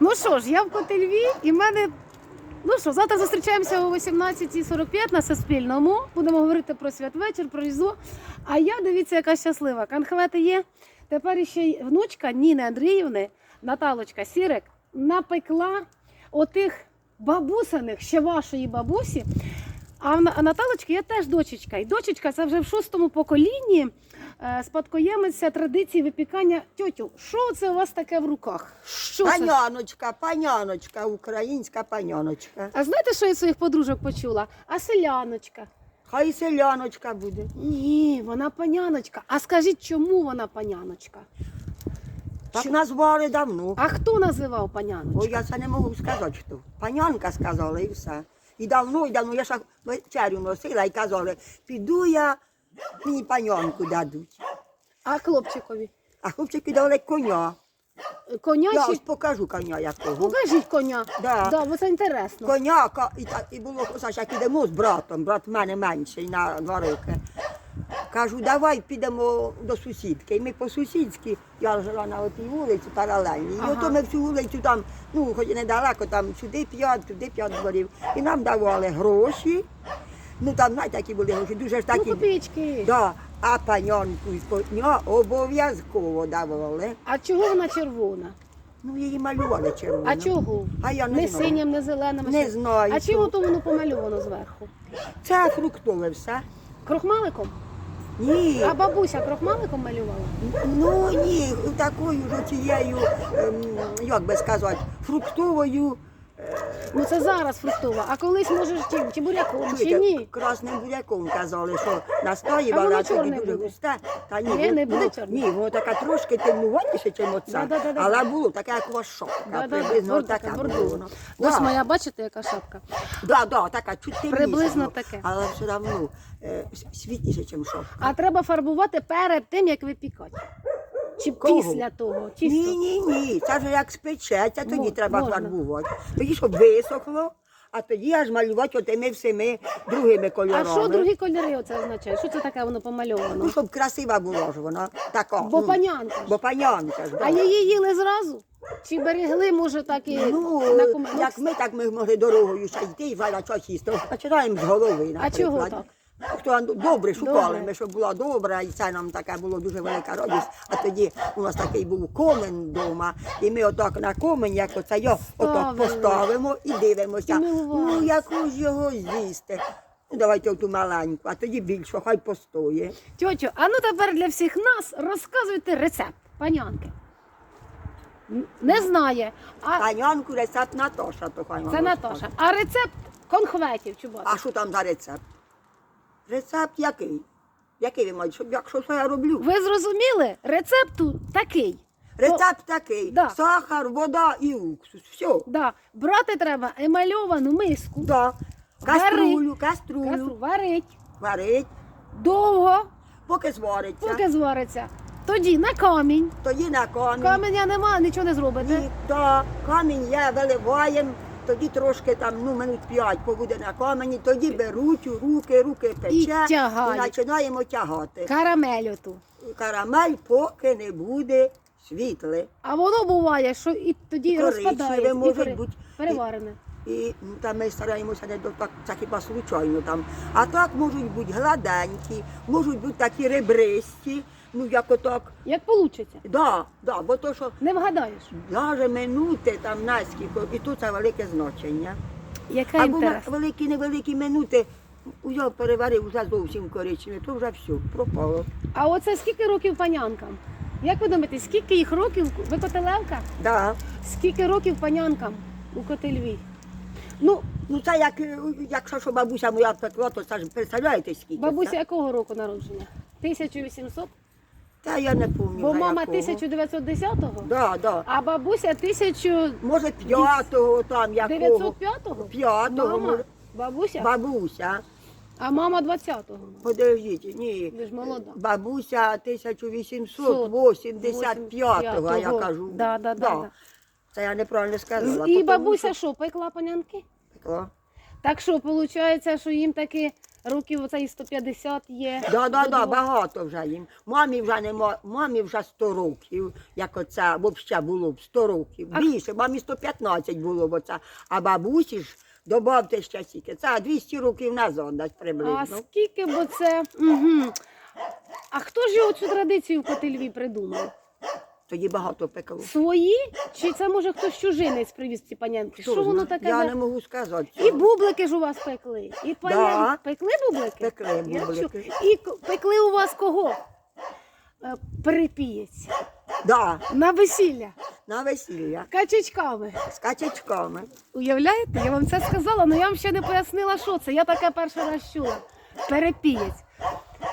Ну що ж, я в Котельві і в мене. Ну що, завтра зустрічаємося о 18.45 на Суспільному. Будемо говорити про святвечір, про Різдво. А я дивіться, яка щаслива. Конхвети є. Тепер ще й внучка Ніни Андріївни, Наталочка Сірик, напекла отих бабусиних, ще вашої бабусі. А Наталочки є теж дочечка. І дочечка це вже в шостому поколінні спадкоємиця традиції випікання тьотю. Що це у вас таке в руках? Що це? Паняночка, паняночка, українська паняночка. А знаєте, що я своїх подружок почула? А селяночка. Хай селяночка буде. Ні, вона паняночка. А скажіть, чому вона паняночка? Так Чо- назвали давно. А хто називав Ой, паняночка? я це не можу сказати, хто. Панянка сказала і все. І давно, і давно я ще вечерю носила і казали, піду я, мені панянку дадуть. А хлопчикові? А хлопчики дали коня. Коня Я чи ось покажу коня якого. покажіть коня? Да. Да, бо це інтересно. Коня, і, так, і було ось як ідемо з братом, брат в мене менший на два роки. Кажу, давай підемо до сусідки. І ми по сусідськи, я жила на отій вулиці паралельній. І Ага. ото ми всю вулицю там, ну хоч і недалеко, там сюди п'ять, туди п'ять дворів. І нам давали гроші. Ну там, знаєте, які були гроші, дуже ж Ну, такі. копійки. Да. А паньонку з коня обов'язково давали. А чого вона червона? Ну, її малювали червоно. А чого? А я не Не знаю. синім, не зеленим. Не що? знаю. А чим ото воно помальовано зверху? Це фруктове все. Крохмаликом? Ні. А бабуся крохмаликом малювала? Ну ні, такою ж цією, ем, як би сказати, фруктовою. Ну це зараз фруктова. А колись може чи, чи буряком, чи ні? красним буряком казали, що настоювали, а тоді дуже густе. Та ні, Ні, не буде воно- чорне? Ні, воно така трошки темнуватіше, ніж оце. Да-да-да-да. Але було таке, як вашовка. Да-да-да, приблизно бордика, таке бордова. було. Ось моя, бачите, яка шапка. Да, да, така чуть темніше. Приблизно було, таке. Але все одно е, світліше, ніж шовка. А треба фарбувати перед тим, як випікати. Чи Кого? після того? Ні, ні, ні. Це вже як спечеться, тоді Мо- треба можна. фарбувати. Тоді, щоб висохло, а тоді аж малювати отими всіми другими А кольорами. що другі кольори оце означає? Що це таке воно помальовано? Ну, щоб красива була ж вона. Така, Бо ну, панянка ж. Бо панянка ж, да. А її їли зразу? Чи берегли, може, так і Ну, на ком... ну, як ми, так ми могли дорогою ще йти і зараз щось їсти. Починаємо з голови, наприклад. чого так? Хто добре шукали ми, щоб була добра, і це нам така була дуже велика радість. А тоді у нас такий був комен вдома, і ми отак на комен, як оце його отак поставимо і дивимося. Ну, яку ж його з'їсти? Ну, давайте оту маленьку, а тоді більшу, хай постоє. Тьотю, а ну тепер для всіх нас розказуйте рецепт панянки. Не знає. А Панянку рецепт Наташа, то хай це розкаже. А рецепт конхветів чубати. А що там за рецепт? Рецепт який? Який ви маєте? Щоб якщо що я роблю? Ви зрозуміли? Рецепт такий. Рецепт такий: Да. сахар, вода і уксус. Все. Да. Брати треба емальовану миску, Да. Каструлю, каструлю. кастру, варить Варить, довго, поки звариться. поки звариться. Тоді на камінь. Тоді на камінь. Каменя нема, нічого не зробите. Ні, да, камінь я виливаємо, тоді трошки там, ну, минут п'ять побуде на камені, тоді беруть у руки, руки пече тягають. і починаємо тягати. Карамель оту. Карамель поки не буде світле. А воно буває, що і тоді коричневе розпадається. може і пере- бути. переварене. І ну, там ми стараємося не до так, це хіба случайно там. А так можуть бути гладенькі, можуть бути такі ребристі, ну як отак. Як вийде? Да, да, бо то, що Не вгадаєш. навіть минути там наскільки, і тут це велике значення. Яка Або інтерес? великі, невеликі минути, я переварив вже зовсім коричневе, то вже все, пропало. А оце скільки років панянкам? Як ви думаєте, скільки їх років? Ви Котелевка? Да. Скільки років панянкам у Котельві? Ну, Ну це як, е, якщо що бабуся моя пекла, то це ж представляєте скільки? бабуся це? якого року народження? 1800? Та я не пам'ятаю. Бо мама якого. 1910-го, Да, да. а бабуся 1905-го? Може п'ятого там якого. П'ятого, Мама, може. бабуся, Бабуся, а мама 20-го. подождіть, ні. Ви ж молода. Бабуся 1885-го, а я кажу. Да, да, да, да. Це я неправильно сказала. І бабуся що пекла панянки? пекла. Так що, виходить, що їм таки років оце і 150 є. Да, да, да, багато вже їм. Мамі вже нема, мамі вже 100 років, як оце взагалі було б 100 років. А- Більше, мамі 115 було б оце. А бабусі ж добавте ще стільки. Це 200 років назад десь А скільки бо це? Угу. А хто ж його цю традицію в Котельві придумав? Тоді багато пекло. Свої? Чи це може хтось чужинець привіз ці панянки? Що, воно таке? Я за- не можу сказати. І бублики ж у вас пекли. І панян... пекли бублики? Пекли Я бублики. І к- пекли у вас кого? Е, Перепієць. Да, На весілля. на весілля. Качечками. З качечками. Уявляєте? Я вам це сказала, але я вам ще не пояснила, що це. Я таке перший раз чула. Перепієць.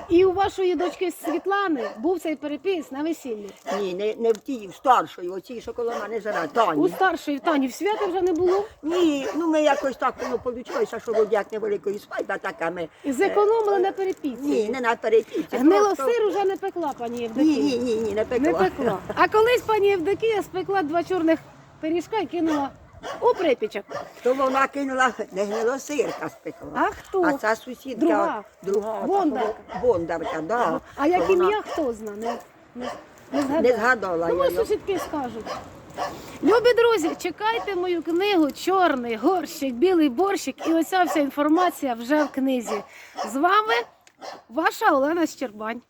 І у вашої дочки Світлани був цей перепієць на весіллі. Ні, не, не в тій, в старшої, оцій, що коло мене живе, Тані. У старшої Тані в свята вже не було. Ні, ну ми якось так воно получилося, що водяк невеликої свадьби, така ми. І зекономили на перепіці. Ні, не на перепічці. Гнило просто- сир уже не пекла пані Євдокія. Ні, ні, ні, ні, не пекла. Не пекла. А колись пані Євдокія спекла два чорних пиріжка і кинула у припічок. То вона кинула не гнилосирка спекла. А хто? А ця сусідка Друга. друга Бондарка. Бондарка, да. А як вона ім'я хто знає? Не, не, не згадала. Не згадала Ну, я. сусідки скажуть. Любі друзі, чекайте мою книгу Чорний горщик, білий борщик і оця вся інформація вже в книзі. З вами ваша Олена Щербань.